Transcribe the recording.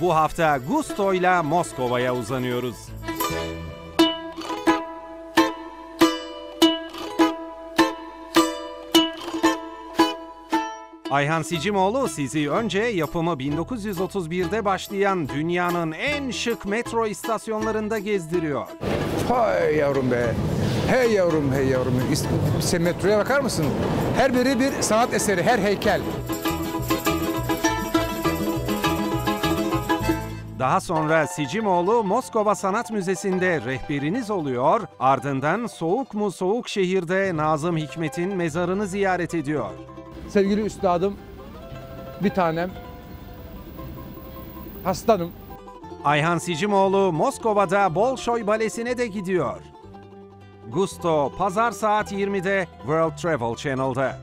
Bu hafta Gusto'yla Moskova'ya uzanıyoruz. Ayhan Sicimoğlu sizi önce yapımı 1931'de başlayan dünyanın en şık metro istasyonlarında gezdiriyor. Hay yavrum be. Hey yavrum hey yavrum. Sen metroya bakar mısın? Her biri bir sanat eseri, her heykel. Daha sonra Sicimoğlu Moskova Sanat Müzesi'nde rehberiniz oluyor, ardından soğuk mu soğuk şehirde Nazım Hikmet'in mezarını ziyaret ediyor. Sevgili üstadım, bir tanem, hastanım. Ayhan Sicimoğlu Moskova'da Bolşoy Balesi'ne de gidiyor. Gusto, pazar saat 20'de World Travel Channel'da.